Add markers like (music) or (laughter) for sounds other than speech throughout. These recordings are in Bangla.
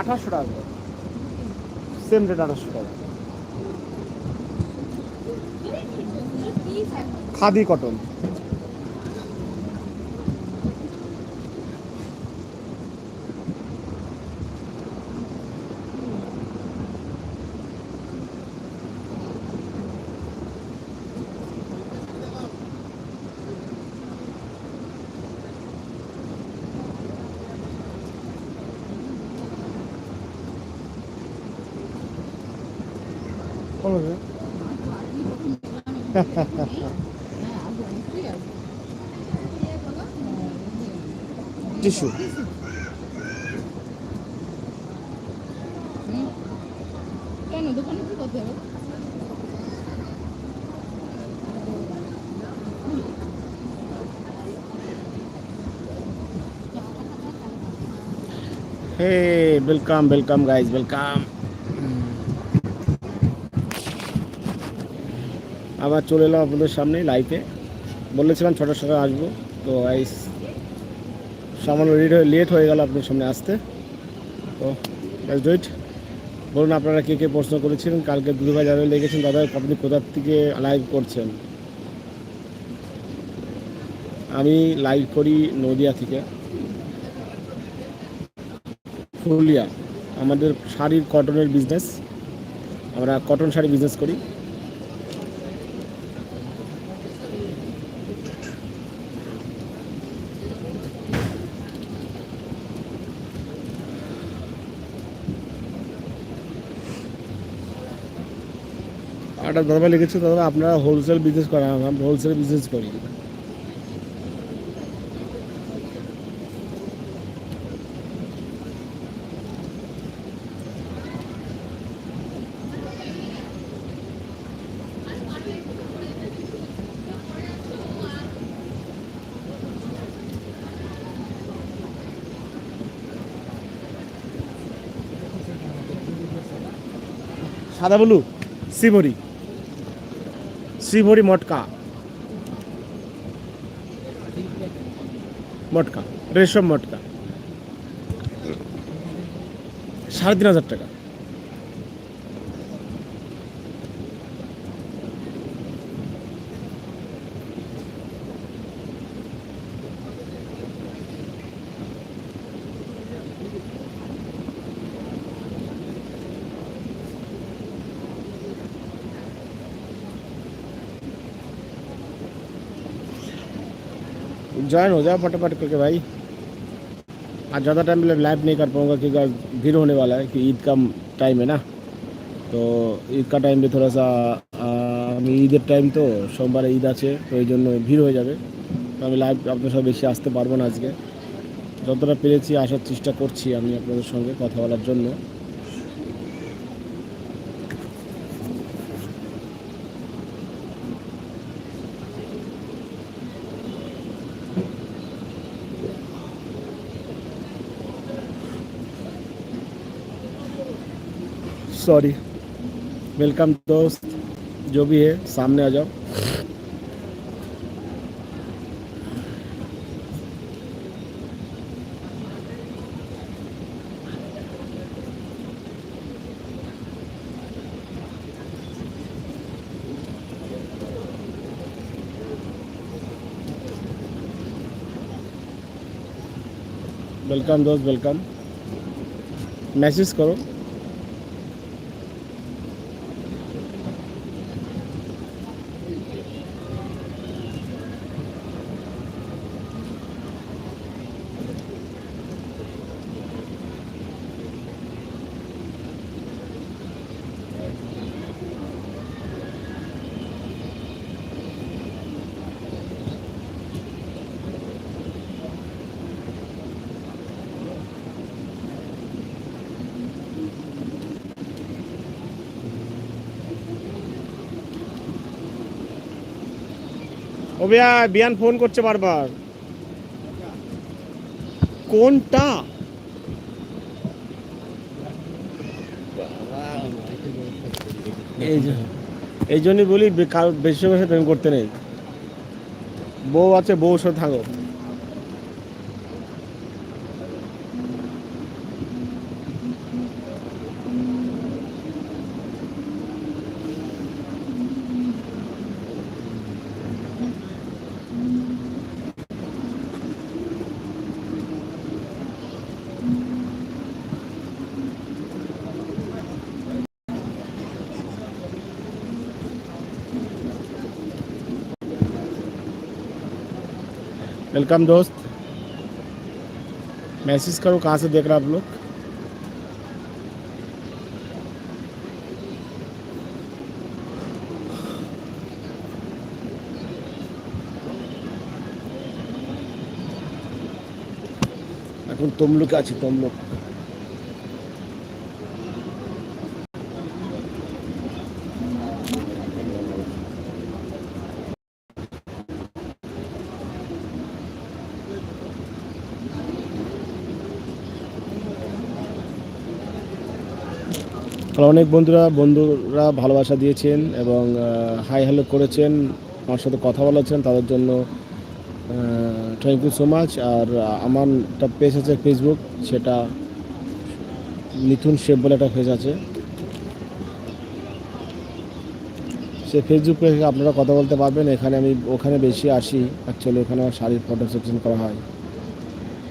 আঠাশশো টাকা সেম রেট আঠাশশো টাকা। খাদি কটন বলো রে। কেন দোকানে কি করতে হবে? Hey welcome welcome guys welcome আবার চলে এলাম আপনাদের সামনে লাইভে বলেছিলাম ছটার সময় আসব তো গাইস সামান্য লেট হয়ে গেল আপনার সামনে আসতে। তো গাইজ ডুইট বলুন, আপনারা কে কে প্রশ্ন করেছিলেন? কালকে দুধ যারা লেগেছেন, দাদা, আপনি কোথার থেকে লাইভ করছেন? আমি লাইভ করি নদিয়া থেকে। ফুলিয়া আমাদের শাড়ির কটনের বিজনেস আমরা কটন শাড়ি বিজনেস করি। একটা দাদা লিখেছে, দাদা, আপনারা হোলসেল বিজনেস করেন, আমরা হোলসেল বিজনেস করি। সাদা বলু শ্রীভরি শ্রীভরি মটকা। মটকা রেশম মটকা। সাড়ে তিন হাজার টাকা। ज्वाइन हो जाओ फटाफट करके भाई आज ज़्यादा टाइम लाइव नहीं कर पाऊँगा क्योंकि भीड़ होने वाला है कि ईद का टाइम है ना তো ঈদ কা টাইম থোড়া সা আমি ঈদের টাইম তো সোমবারে ঈদ আছে তো এই জন্য ভিড় হয়ে যাবে তো আমি লাইভ আপনার সব বেশি আসতে পারবো না আজকে যতটা পেরেছি আসার চেষ্টা করছি আমি আপনাদের সঙ্গে কথা বলার জন্য सॉरी वेलकम दोस्त जो भी है सामने आ जाओ। वेलकम दोस्त वेलकम मैसेज करो। ও ভাইয়া বিয়ান ফোন করছে বারবার। কোনটা? এই জন্যই বলি বেশি বেশি প্রেম করতে নেই। বউ আছে বউ সাথে থাকো। वेलकम दोस्त मैसेज करो कहाँ से देख रहे हो आप लोग এখন তমলুকে আছি তমলুক আর অনেক বন্ধুরা বন্ধুরা ভালোবাসা দিয়েছেন এবং হাই হ্যালো করেছেন, আমার সাথে কথা বলেছেন, তাদের জন্য থ্যাংক ইউ সো মাচ আর আমার একটা পেজ আছে ফেসবুক সেটা মিথুন শেফ বলে একটা পেজ আছে। সে ফেসবুক পেজে আপনারা কথা বলতে পারবেন, এখানে আমি, ওখানে বেশি আসি। অ্যাকচুয়ালি ওখানে আমার শাড়ির ফটো সেকশন করা হয়।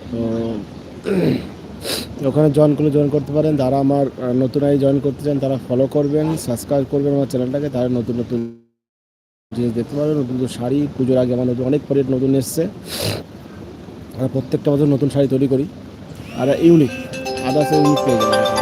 তো ওখানে জয়েন করলে জয়েন করতে পারেন। যারা আমার নতুন আই জয়েন করতে চান, তারা ফলো করবেন সাবস্ক্রাইব করবেন আমার চ্যানেলটাকে তারা নতুন নতুন জিনিস দেখতে পারবেন নতুন নতুন শাড়ি। পুজোর আগে আমার নতুন, অনেক পরে নতুন এসছে। আমরা প্রত্যেকটা বছর নতুন শাড়ি তৈরি করি। আর ইউনিক আদার্স ইউনিক পেয়ে যাবেন।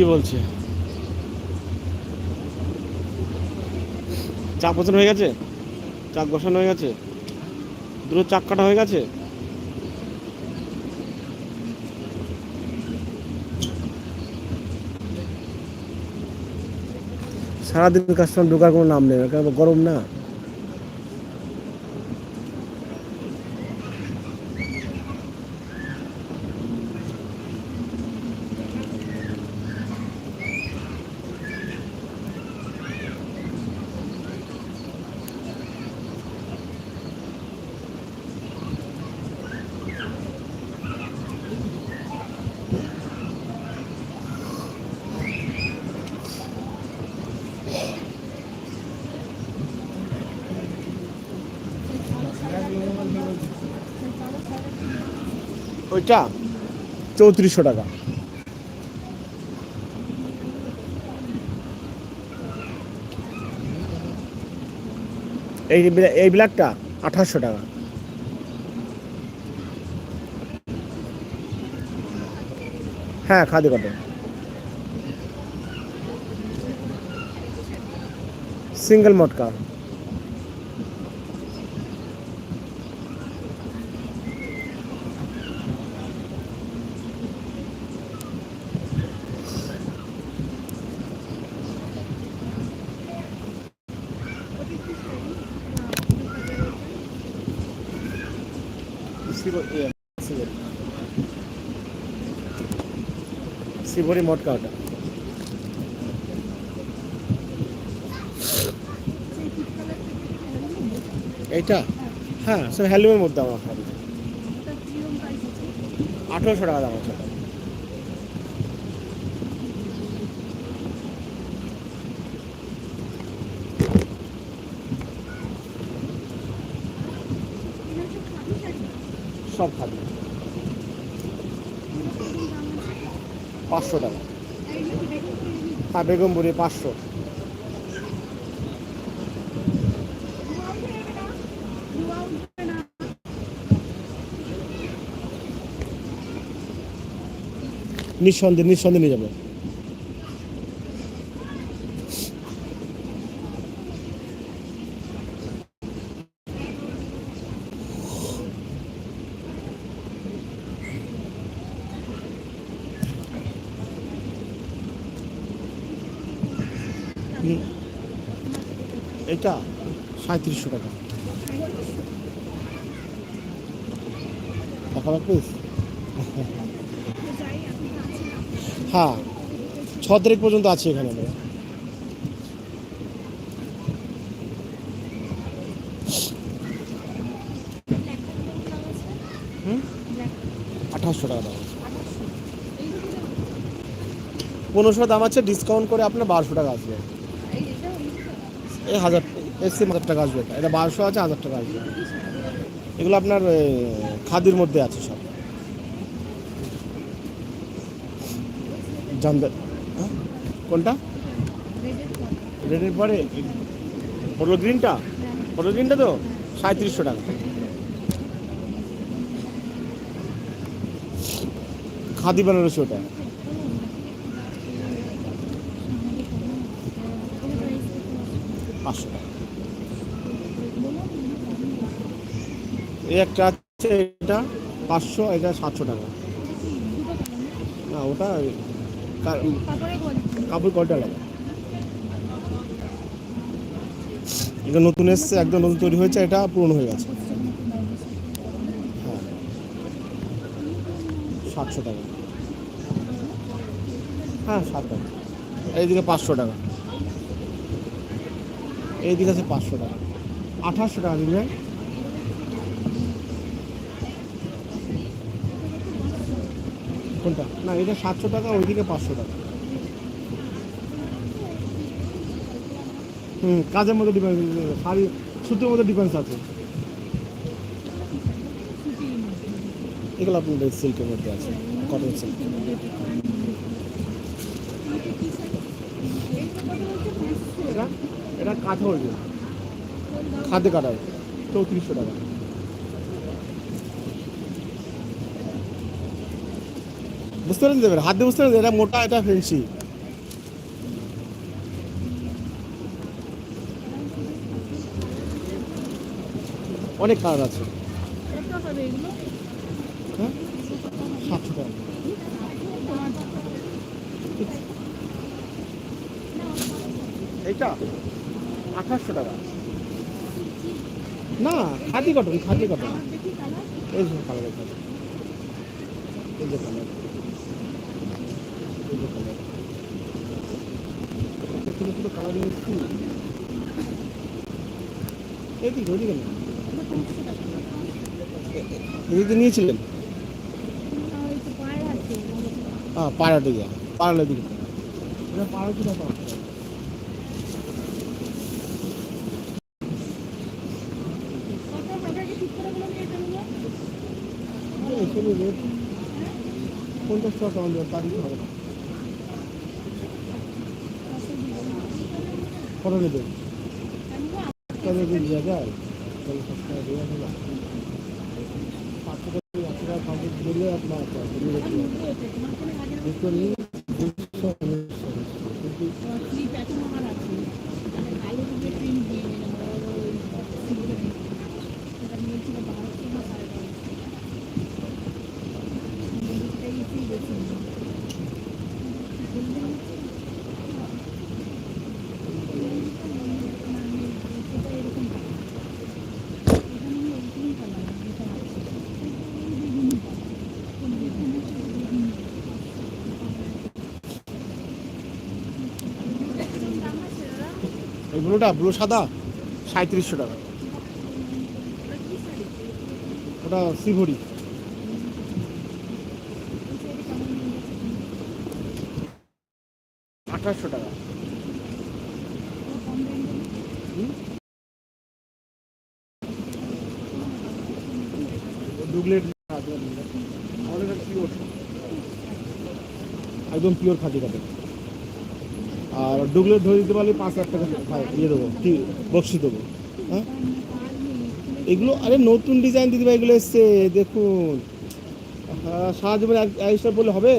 কি বলছে? চাক বসানো হয়ে গেছে? চাক বসানো হয়ে গেছে? দুটো চাক কাটা হয়ে গেছে? সারাদিন কাস্টমার ঢোকার কোনো নাম নেই কারণ গরম না? ওইটা চৌত্রিশশো টাকা। এই এই ব্ল্যাকটা আঠাশশো টাকা। হ্যাঁ খাদি কটন। সিঙ্গেল মটকা। শিবরি মটকা ওটা এইটা? হ্যাঁ সব হ্যালুমের মধ্যে আমার খাবি আঠেরোশো টাকা দাম আছে। সব খাবি পাঁচশো টাকা। হ্যাঁ বুড়ি পাঁচশো। নিঃসন্দেহ নিঃসন্দেহে নিয়ে যাবে। এটা সাঁত্রিশশো টাকা। প্লিজ হ্যাঁ ছ তারিখ পর্যন্ত আছি এখানে আঠাশশো টাকা দাম পনেরোশো দাম আছে ডিসকাউন্ট করে আপনার বারোশো টাকা আসবে এই হাজার এসি হাজার টাকা আসবে। এটা। বারোশো আছে, হাজার টাকা আসবে। এগুলো আপনার খাদির মধ্যে আছে সব। জানবে হ্যাঁ? কোনটা? রেডের পরে? পটল গ্রিনটা পটল গ্রিনটা তো? সাঁত্রিশশো টাকা। খাদি বেনারসি ওটা পাঁচশো টাকা। এই একটা আছে, এটা পাঁচশো, এটা সাতশো টাকা। না, ওটা কাপড় কয়টা লাগে এটা নতুন এসছে, একদম নতুন তৈরি হয়েছে, এটা পুরনো হয়ে গেছে। হ্যাঁ। সাতশো টাকা। হ্যাঁ সাত টাকা। এইদিকে পাঁচশো টাকা। এইদিকে আছে পাঁচশো টাকা। আঠাশশো টাকা দিবে কোনটা? না, এটা সাতশো টাকা, ওইদিকে পাঁচশো টাকা। হুম, কাজের মধ্যে ডিফারেন্স শাড়ি, সুতির মধ্যে ডিফারেন্স আছে। এগুলো আপনাদের সিল্কের মধ্যে আছে কটন সিল্ক এটা কাঁথা উঠবে খাদ্য কাটা চৌত্রিশশো টাকা। বুঝতে পারেন দেবেন হাত বুঝতে পারেন এটা মোটা এটা ফেন্সি অনেক কালার আছে। হ্যাঁ? সাতশো টাকা। এইটা? আঠাশশো টাকা। না খাদি কটন খাদি কটন এই যে কালার এই যে কালার এই যে কালার ফুল না এদিকে নিয়েছিলেন? হ্যাঁ পাড়াটা যা পাড়ালের দিকে এটা পাড়া কি ব্যাপার কত হাজারকে ঠিক করে বলুন এটা নিয়ে এখানে রেট টাকা কম দেবে তারিখ হবে কত নেবে। তবে কি দেওয়া যায় তাহলে কম দিলে আপনার একটা দিলে রেখে দেবে। তোমার কোনো কাজের দুশো নিয়ে দুশো উনিশশো কিন্তু স্লিপ এত আমার আছে তাহলে কালো রঙের প্রিন্ট দিয়ে নিলাম বড় বড় ওই সিলভার এটা নিয়েছিল বারোশো না সাড়ে বারোশো এটাই একটু বেশি এই ব্লুটা ব্লু সাদা সাঁত্রিশশো টাকা। ওটা শিভরি আঠাশশো টাকা। একদম পিওর খাঁটি কাটে আর ডুবলেট ধরে দিতে পারলে পাঁচ হাজার টাকা ইয়ে দেবো কি বক্সি দেবো। হ্যাঁ? এগুলো আরে নতুন ডিজাইন দিদি ভাই এগুলো এসছে দেখুন। হ্যাঁ, সারা এক স্টার বলে হবে?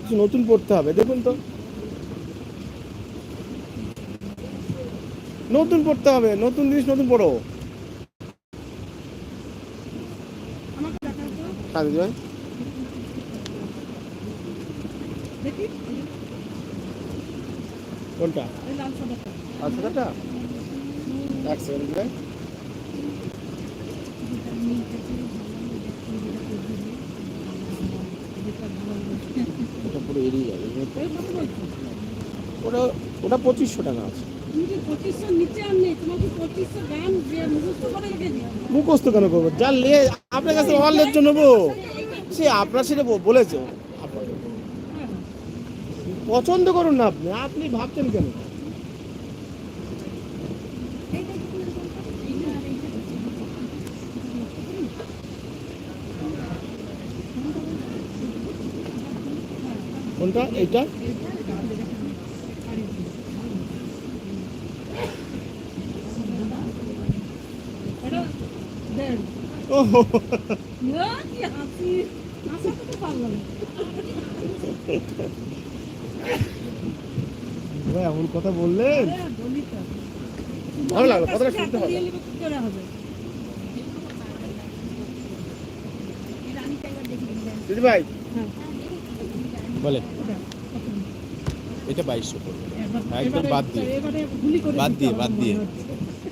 কিছু নতুন পড়তে হবে দেখুন তো। নতুন পড়তে হবে নতুন জিনিস নতুন পড়ো। হ্যাঁ দিদি ভাই। দেখি। কোনটা? আচ্ছা দাদা এক সেকেন্ড ওটা পুরো এড়িয়ে যাবে ওটা ওটা পঁচিশশো টাকা আছে। মুখস্থ কেন করব? যা লে আপনার কাছে অনলাইন জন্য নেব। সে আপনার সেটা বলেছে। পছন্দ করুন না আপনি আপনি ভাবছেন কেন? কোনটা? এটা ও ভাই এমন কথা বললেন। ভালো লাগল, কথাটা শুনতে হবে। দিদি ভাই বলে এটা বাইশশো পড়বে একদম বাদ দিয়ে। বাদ দিয়ে, বাদ দিয়ে।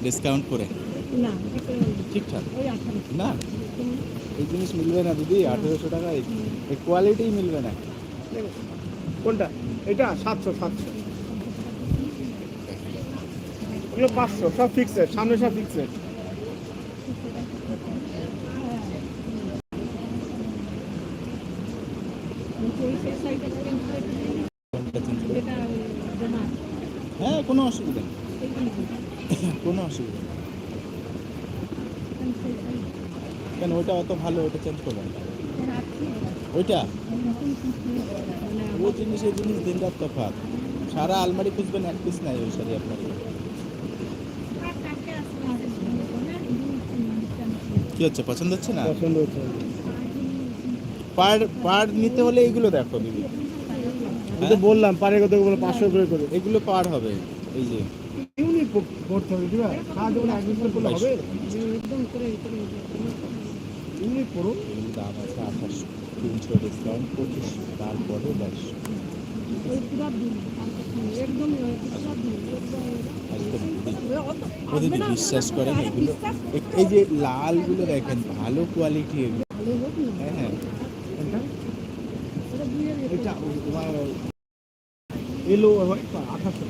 ডিসকাউন্ট করে ঠিকঠাক না এই জিনিস মিলবে না দিদি আঠেরোশো টাকা এই কোয়ালিটিই মিলবে না কোনটা এটা সাতশো সাতশো। ওগুলো পাঁচশো, সব ফিক্সড সামনে সব ফিক্সড হ্যাঁ কোনো অসুবিধা নেই। কোনো অসুবিধা নেই। কেন, ওইটা অত ভালো ওটা চেঞ্জ করবেন ওইটা? ও জিনিস এই জিনিস দিন রাত তফাৎ। সারা আলমারি খুঁজবেন এক পিস নাই ওই শাড়ি আপনার। কি হচ্ছে পছন্দ হচ্ছে না? পছন্দ হচ্ছে পার পার নিতে হলে এইগুলো দেখো দিদি। তো বললাম পারে কত বলে পাঁচশো করে করে। এগুলো পার হবে এই যে। ইউনিক করতে হবে ঠিক আছে সাহায্য করে হবে? একদম করে করে ইউনিক এগুলো দাম আছে আঠাশশো তিনশো ডিসকাউন্ট পঁচিশশো তারপরে বাইশশো বিশ্বাস করেন এগুলো। এই যে লালগুলো দেখেন ভালো কোয়ালিটি এগুলো হ্যাঁ হ্যাঁ। এটা? এলো আঠাশশো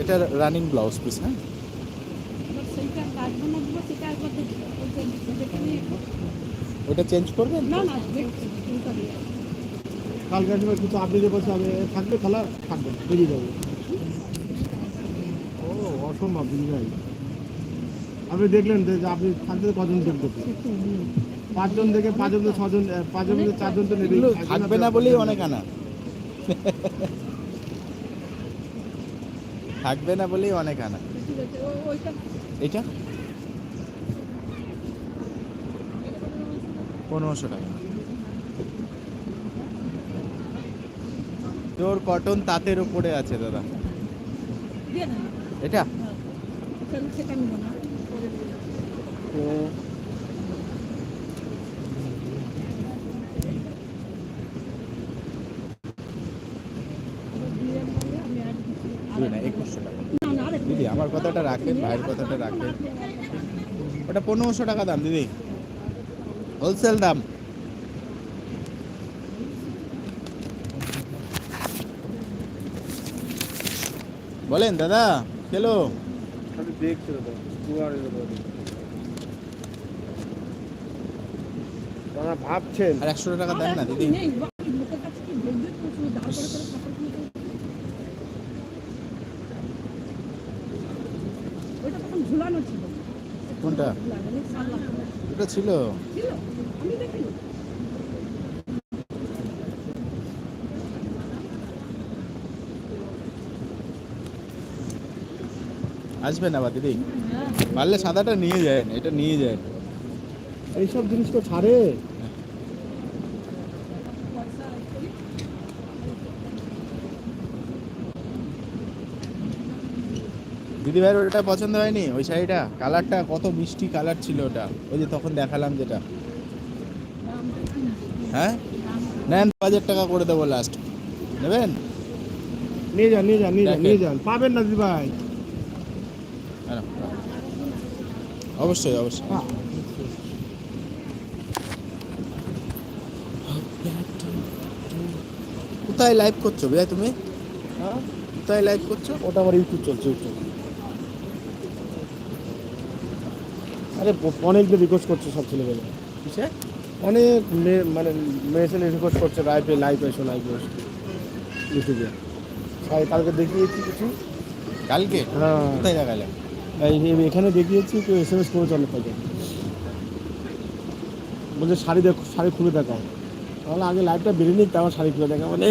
এটা। রানিং ব্লাউজ পিস হ্যাঁ এবার সেইটা কাজ বানাবো সেটা একবার দেখি ওইটা দেখে নিয়ে ওটা চেঞ্জ করবেন? না না কালকে সময় কিছু আপনি যে বলছে আমি থাকবে তাহলে থাকবে বেরিয়ে যাব। ও অসম্ভব ভাই। আপনি দেখলেন যে আপনি থাকতে কজন দেখতে পাঁচজন থেকে পাঁচজন থেকে ছজন পাঁচজন থেকে চারজন তো একজন থাকবে না বলেই অনেক আনা। থাকবে না বলেই অনেক আনা। এটা? পনেরোশো টাকা। তোর কটন তাঁতের উপরে আছে দাদা। এটা? একুশশো টাকা। না না আরেকটু। দিদি আমার কথাটা রাখেন ভাইয়ের কথাটা রাখেন। ওটা পনেরোশো টাকা দাম দিদি। হোলসেল দাম। বলেন দাদা দেখছি দাদা ভাবছেন? আর একশো টাকা দেন না দিদি। ঝুলানো ছিল। কোনটা? এটা ছিল। আসবেন আবার দিদি? পারলে সাদাটা নিয়ে যায়, এটা নিয়ে যায়। এইসব জিনিস তো ছাড়ে। দিদি ভাইয়ের ওটা পছন্দ হয়নি? ওই শাড়িটা? কালারটা কত মিষ্টি কালার ছিল ওটা। ওই যে তখন দেখালাম যেটা। হ্যাঁ? নেন দু হাজার টাকা করে দেবো লাস্ট নেবেন? নিয়ে যান নিয়ে যান নিয়ে যান নিয়ে যান। পাবেন না দিদি ভাই। হ্যাঁ, অবশ্যই অবশ্যই। হ্যাঁ। কোথায় লাইভ করছ ভাইয়া তুমি? হ্যাঁ? কোথায় লাইভ করছ? ওটা আমার ইউটিউব চলছে ইউটিউব আরে অনেক রিকোয়েস্ট করছে সব ছেলেগুলো কিসে অনেক মেয়ে মানে মেয়ে ছেলে রিকোয়েস্ট করছে লাইভে লাইফ এসো লাইভ এসো। ইউটিউবে। তাই কালকে দেখিয়েছি কিছু? কালকে? হ্যাঁ। কোথায় এই- এখানে দেখিয়েছি কেউ এস এম এস করেছে অনেক কজন বলছে শাড়ি দেখো শাড়ি খুলে দেখাও। তাহলে আগে লাইভটা বেরিয়ে নিক তারপর শাড়ি খুলে দেখা মানে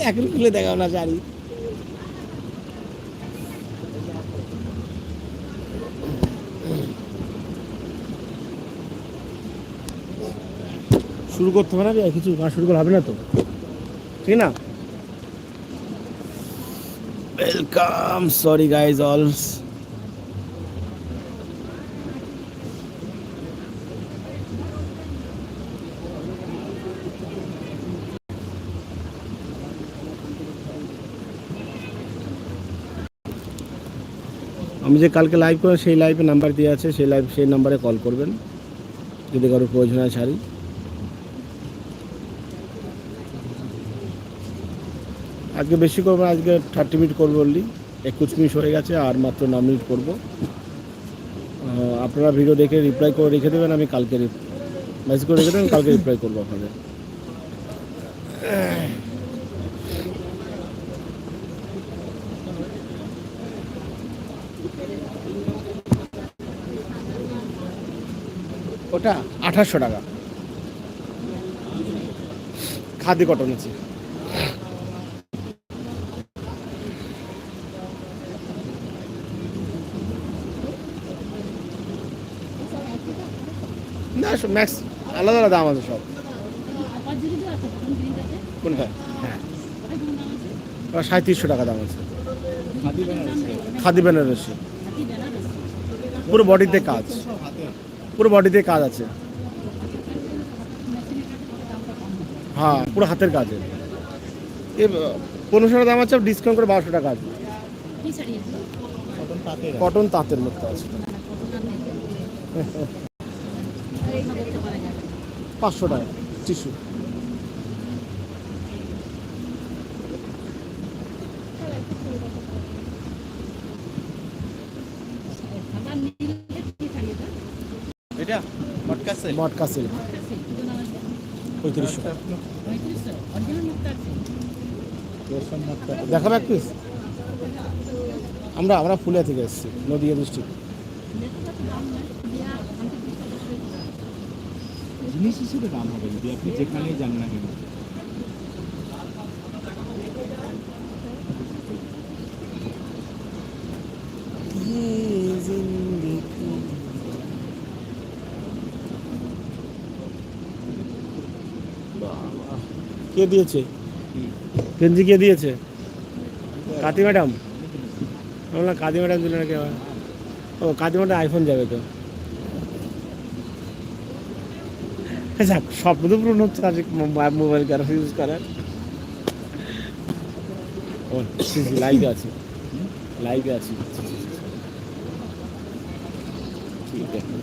এখন খুলে দেখাও না শাড়ি। শুরু করতে হবে না কিছু গান শুরু করা হবে না তো। ঠিক না? ওয়েলকাম সরি গাইজ অলস আমি যে কালকে লাইভ করে সেই লাইভে নাম্বার দেওয়া আছে, সেই লাইভ সেই নাম্বারে কল করবেন। যদি কারোর প্রয়োজন হয় শাড়ি আজকে বেশি করব না, আজকে থার্টি মিনিট করব বললি একুশ মিনিট হয়ে গেছে আর মাত্র ন মিনিট করব। আপনারা ভিডিও দেখে রিপ্লাই করে রেখে দেবেন আমি কালকে মেসেজ করে রেখে দেবেন কালকে রিপ্লাই করব আপনাদের। ওটা আঠাশশো টাকা। খাদি কটন আছে। ম্যাক্স আলাদা আলাদা দাম আছে সব। কোনটা? হ্যাঁ। সাঁত্রিশশো টাকা দাম আছে। খাদি বেনারসি। পুরো বডিতে কাজ। পুরো বডিতে কাজ আছে। হ্যাঁ পুরো হাতের কাজে এ পনেরোশো টাকা দাম আছে ডিসকাউন্ট করে বারোশো টাকা আছে। তাঁতের কটন তাঁতের মধ্যে আছে। (laughs) পাঁচশো টাকা টিস্যু এটা মটকা সিল্ক পঁয়ত্রিশশো। দেখাবো এক পিস আমরা আমরা ফুলিয়া থেকে এসেছি নদীয়া ডিস্ট্রিক্ট দেখো কত দাম নয় দিয়া আমাকে বিশ টাকা করে দিতে হবে। জিনিস হিসেবে দাম হবে যদি আপনি যেখানেই যান না কেন? কে দিয়েছে? গেঞ্জি কে দিয়েছে? কাতি ম্যাডাম? কাদি ম্যাডাম দিল না কে ও কাদি ম্যাডাম আইফোন যাবে তো। যাক, স্বপ্ন পূরণ হচ্ছে আজ মোবাইল কারও ইউজ করার। ও লাইভে আছে। লাইভে আছি। ঠিক আছে।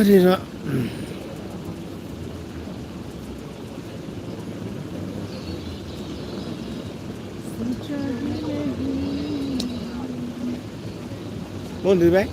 আরে দিদি ভাই।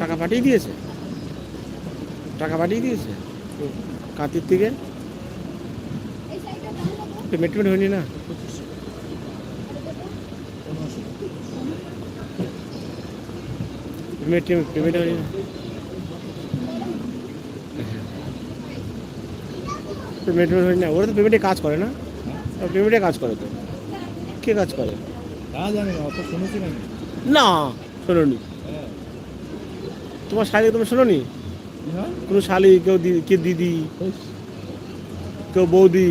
টাকা পাঠিয়ে দিয়েছে। টাকা পাঠিয়ে দিয়েছে। কাঁতির থেকে? পেমেন্ট পেমেন্ট হয়নি না? পেমেন্ট পেমেন্ট হয়নি না? পেমেন্ট হয়নি না? ওরা তো পেমেন্টে কাজ করে না? পেমেন্টে কাজ করে তো। কে কাজ করে? না জানি তোমার শালি তুমি শোনোনি? হয়। কোনো শালি কেউ কে দিদি? কেউ বৌদি?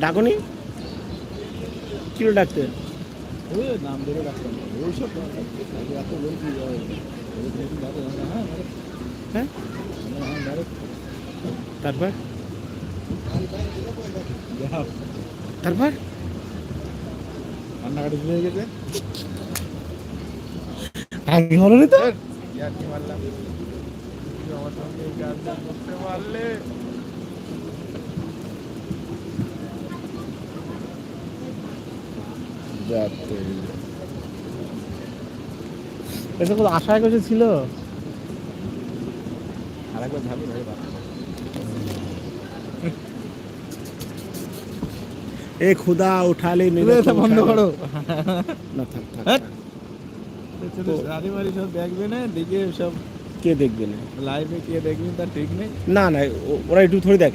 ডাকনি? কি ডাকতে? নাম ধরে ওইসব হ্যাঁ? হ্যাঁ হ্যাঁ, তারপর? তারপর? রান্নাঘাটে চলে গেছে আগে হলো তো ইয়ার কি মারলাম তুমি আমার সঙ্গে এই কাজটা এটা কোনো আশা কিছু ছিল? আরেকবার ভাবি ভাই এ খুদা উঠালে বন্ধ করো। না থাক থাক, মারি সব দেখবে না দেখে সব কে দেখবে না? লাইভে কে দেখবেন তার ঠিক নেই। না না ওরা একটু থোড়ি দেখে।